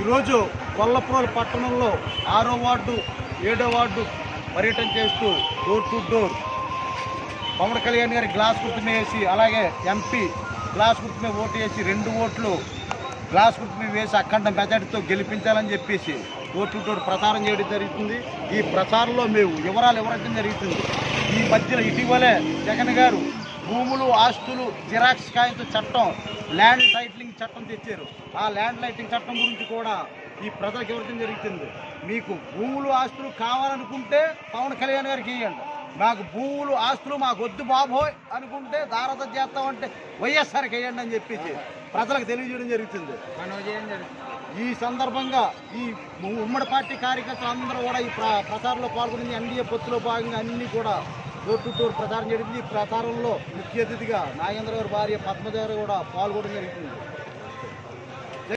ఈరోజు కొల్లప్రోలు పట్టణంలో ఆరో వార్డు ఏడో వార్డు పర్యటన చేస్తూ door to door. Pawan Kalyan గారి గ్లాస్ గుర్తుమే వేసి అలాగే ఎంపీ గ్లాస్ గుర్తుమే ఓటు వేసి రెండు ఓట్లు గ్లాస్ గుర్తుమే వేసి అఖండ మెజార్టీతో గెలిపించాలని చెప్పేసి డోర్ టు డోర్ ప్రచారం చేయడం జరుగుతుంది. ఈ ప్రచారంలో మేము వివరాలు ఇవ్వడం జరుగుతుంది. ఈ మధ్యన ఇటీవలే జగన్ గారు భూములు ఆస్తులు జిరాక్స్ కాయంతో చట్టం ల్యాండ్ టైటిలింగ్ చట్టం తెచ్చారు. ఆ ల్యాండ్ లైటింగ్ చట్టం గురించి కూడా ఈ ప్రజలకు ఇవ్వడం జరుగుతుంది. మీకు భూములు ఆస్తులు కావాలనుకుంటే పవన్ కళ్యాణ్ గారికి ఇవ్వండి మాకు భూములు ఆస్తులు మాకు వద్దు బాబోయ్ అనుకుంటే దారత చేస్తామంటే వైఎస్ఆర్కి వేయండి అని చెప్పేసి ప్రజలకు తెలియజేయడం జరుగుతుంది. ఈ సందర్భంగా ఈ ఉమ్మడి పార్టీ కార్యకర్తలు అందరూ కూడా ఈ ప్ర ప్రచారంలో పాల్గొని ఎన్డీఏ పొత్తులో భాగంగా అన్ని కూడా డోర్ టు డోర్ ప్రచారం జరిగింది. ఈ ప్రచారంలో ముఖ్య అతిథిగా నాగేంద్ర గారి భార్య పద్మజ గారు కూడా పాల్గొనడం జరుగుతుంది.